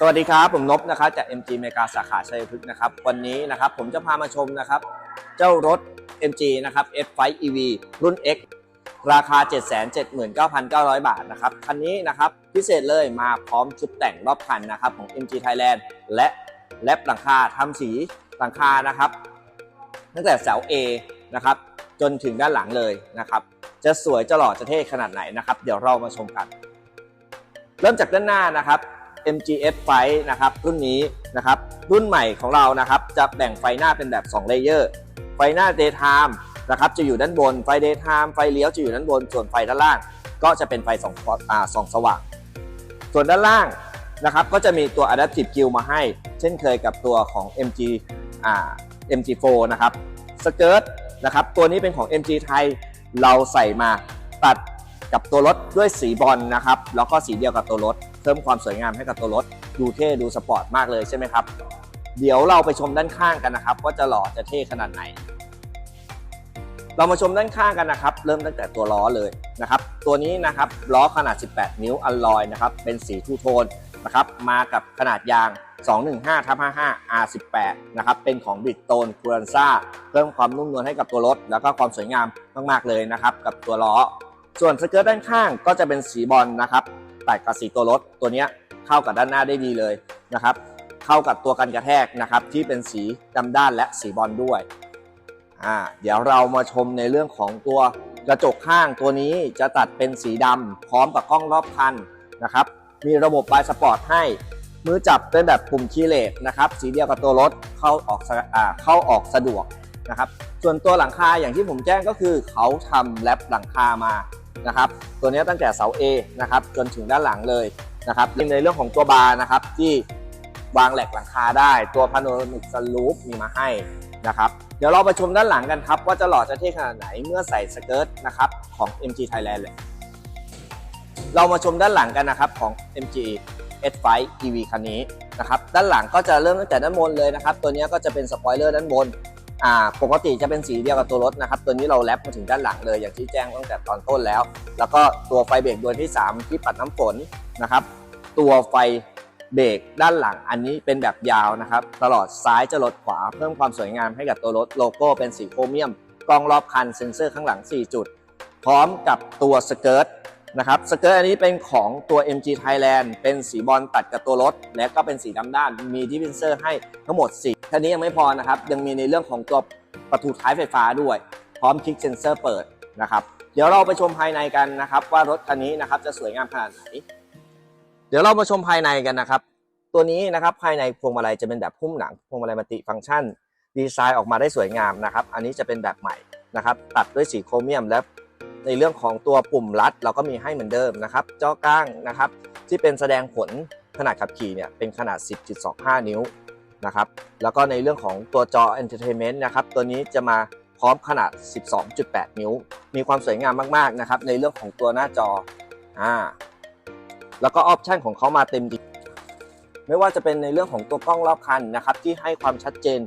สวัสดีครับ ผมนบนะครับจาก MG เมกาสาขาชัยพฤกษ์นะครับ วันนี้นะครับผมจะพามาชมนะครับ เจ้ารถ MG นะครับ S5 EV รุ่น X ราคา 779,900 บาทนะครับ คันนี้นะครับพิเศษเลยมาพร้อมชุดแต่งรอบคันนะครับของ MG Thailand และแลบหลังคาทำสีหลังคานะครับ ตั้งแต่เสา A นะครับจนถึงด้านหลังเลยนะครับ จะสวยจะหล่อจะเท่ขนาดไหนนะครับ เดี๋ยวเรามาชมกัน เริ่มจากด้านหน้านะครับ MGF ไฟนะครับรุ่นนี้นะครับรุ่นใหม่ของเรานะครับจะแบ่งไฟหน้าเป็นแบบ2เลเยอร์ไฟหน้า daytime นะครับจะอยู่ด้านบนไฟ daytime ไฟเลี้ยวจะอยู่ด้านบน ส่วนไฟด้านล่าง ก็จะเป็นไฟสองอ่าสองสว่าง ส่วนด้านล่างนะครับก็จะมีตัว adaptive g r i l l มาให้ เช่นเคยกับตัวของ MG อ่า MG4 นะครับสเกิร์ตนะครับตัวนี้เป็นของ MG ไทยเราใส่มาตัด กับตัวรถด้วยสีบอลนะครับ แล้วก็สีเดียวกับตัวรถ เพิ่มความสวยงามให้กับตัวรถ ดูเท่ดูสปอร์ตมากเลยใช่ไหมครับ เดี๋ยวเราไปชมด้านข้างกันนะครับ ว่าจะหล่อจะเท่ขนาดไหน เรามาชมด้านข้างกันนะครับ เริ่มตั้งแต่ตัวล้อเลยนะครับ ตัวนี้นะครับล้อขนาด 18 นิ้วอัลลอยนะครับ เป็นสีทูโทนนะครับ มากับขนาดยาง215ทับ55 R18 นะครับ เป็นของบิดโตนคูรันซ่า เพิ่มความนุ่มนวลให้กับตัวรถ แล้วก็ความสวยงามมาก ๆ เลยนะครับ กับตัวล้อ ส่วนสเกิร์ตด้านข้างก็จะเป็นสีบอลนะครับตัดกับสีตัวรถตัวนี้เข้ากับด้านหน้าได้ดีเลยนะครับ เข้ากับตัวกันกระแทกนะครับ ที่เป็นสีดำด้านและสีบอลด้วยอ่าเดี๋ยวเรามาชมในเรื่องของตัวกระจกข้างตัวนี้จะตัดเป็นสีดำพร้อมกับกล้องรอบคันนะครับ มีระบบไฟสปอร์ตให้ มือจับเป็นแบบปุ่มคีย์เลสนะครับ สีเดียวกับตัวรถเข้าออกอ่าเข้าออกสะดวกนะครับ ส่วนตัวหลังคาอย่างที่ผมแจ้งก็คือเขาทำแรปหลังคามา นะครับ ตัวนี้ตั้งแต่เสา A นะครับจนถึงด้านหลังเลยนะครับในเรื่องของตัวบาร์นะครับที่วางแหลกหลังคาได้ ตัวพาโนรามิกสลูปมีมาให้นะครับเดี๋ยวเราไปชมด้านหลังกันครับ ว่าจะหล่อจะเท่ขนาดไหนเมื่อใส่สเกิร์ตนะครับของ MG Thailand เลยเรามาชมด้านหลังกันนะครับของ MG S5 EV คันนี้นะครับด้านหลังก็จะเริ่มตั้งแต่ด้านบนเลยนะครับ ตัวนี้ก็จะเป็นสปอยเลอร์ด้านบน อ่าปกติจะเป็นสีเดียวกับตัวรถนะครับ ตัวนี้เราแรปมาถึงด้านหลังเลยอย่างที่แจ้งตั้งแต่ตอนต้นแล้ว แล้วก็ตัวไฟเบรกดวงที่ 3 ที่ปัดน้ำฝนนะครับ ตัวไฟเบรกด้านหลังอันนี้เป็นแบบยาวนะครับ ตลอดซ้ายจะลดขวา เพิ่มความสวยงามให้กับตัวรถโลโก้เป็นสีโครเมียมกล้องรอบคันเซ็นเซอร์ข้างหลัง 4 จุด พร้อมกับตัวสเกิร์ตนะครับสเกิร์ตอันนี้เป็นของตัว MG Thailand เป็นสีบอลตัดกับตัวรถ และก็เป็นสีดำด้านมีดิฟฟินเซอร์ให้ทั้งหมด 4 ท่านี้ยังไม่พอนะครับ ยังมีในเรื่องของตัวประตูท้ายไฟฟ้าด้วย พร้อมคลิกเซนเซอร์เปิดนะครับ เดี๋ยวเราไปชมภายในกันนะครับ ว่ารถคันนี้นะครับจะสวยงามขนาดไหน เดี๋ยวเรามาชมภายในกันนะครับ ตัวนี้นะครับภายในพวงมาลัยจะเป็นแบบหุ้มหนังพวงมาลัยมัลติฟังก์ชัน ดีไซน์ออกมาได้สวยงามนะครับ อันนี้จะเป็นแบบใหม่นะครับ ตัดด้วยสีโครเมียมและในเรื่องของตัวปุ่มลัด เราก็มีให้เหมือนเดิมนะครับจอกลางนะครับ ที่เป็นแสดงผลขนาดขับขี่เนี่ยเป็นขนาด 10.25 นิ้ว นะครับ แล้วก็ในเรื่องของตัวจอ Entertainment นะครับ ตัวนี้จะมาพร้อมขนาด 12.8 นิ้ว มีความสวยงามมากๆนะครับ ในเรื่องของตัวหน้าจออ่าแล้วก็ออปชันของเขามาเต็มดีไม่ว่าจะเป็นในเรื่องของตัวกล้องรอบคันนะครับ ที่ให้ความชัดเจน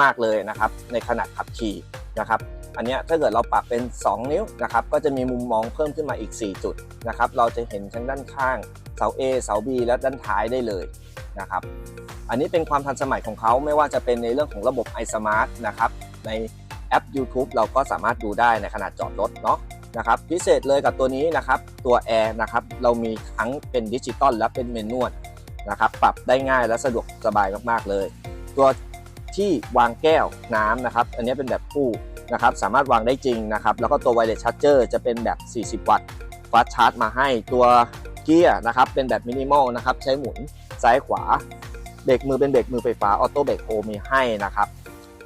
มากๆเลยนะครับ ในขณะขับขี่นะครับ อันนี้ถ้าเกิดเราปรับเป็น 2 นิ้วนะครับก็จะมีมุมมองเพิ่มขึ้นมาอีก 4 จุดนะครับเราจะเห็นทั้งด้านข้างเสา A เสา B และด้านท้ายได้เลยนะครับอันนี้เป็นความทันสมัยของเขาไม่ว่าจะเป็นในเรื่องของระบบ iSmart นะครับในแอป YouTube เราก็สามารถดูได้ในขณะจอดรถเนาะนะครับพิเศษเลยกับตัวนี้นะครับตัวแอร์นะครับเรามีทั้งเป็นดิจิตอลและเป็นเมนวลนะครับปรับได้ง่ายและสะดวกสบายมากๆเลย ตัวที่วางแก้วน้ำนะครับ อันนี้เป็นแบบคู่ นะครับสามารถวางได้จริงนะครับแล้วก็ตัวไวเลสชาร์เจอร์จะเป็นแบบ 40 วัตต์ฟาสชาร์จมาให้ตัวเกียร์นะครับเป็นแบบมินิมอลนะครับใช้หมุนซ้ายขวาเบรกมือเป็นเบรกมือไฟฟ้าออโต้เบรกโฮมีให้นะครับ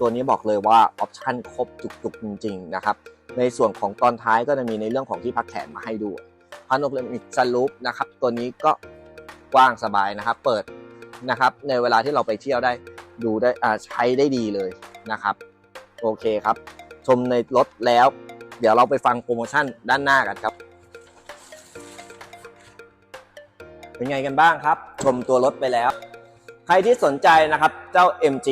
ตัวนี้บอกเลยว่าออปชั่นครบจุกๆจริงๆนะครับในส่วนของตอนท้ายก็จะมีในเรื่องของที่พักแขนมาให้ด้วยพาโนรามิกซัลูปนะครับตัวนี้ก็กว้างสบายนะครับ เปิดนะครับในเวลาที่เราไปเที่ยวได้ดูได้ใช้ได้ดีเลยนะครับ โอเคครับ ชมในรถแล้ว เดี๋ยวเราไปฟังโปรโมชั่นด้านหน้ากันครับ เป็นไงกันบ้างครับ ชมตัวรถไปแล้ว ใครที่สนใจนะครับเจ้า MG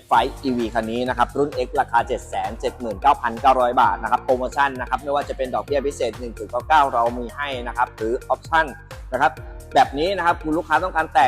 S5 EV คันนี้นะครับ รุ่น X ราคา 779,900 บาทนะครับ โปรโมชั่นนะครับ ไม่ว่าจะเป็นดอกเบี้ยพิเศษ 1.99 เรามีให้นะครับ หรือออปชั่นนะครับ แบบนี้นะครับคุณลูกค้าต้องการแตก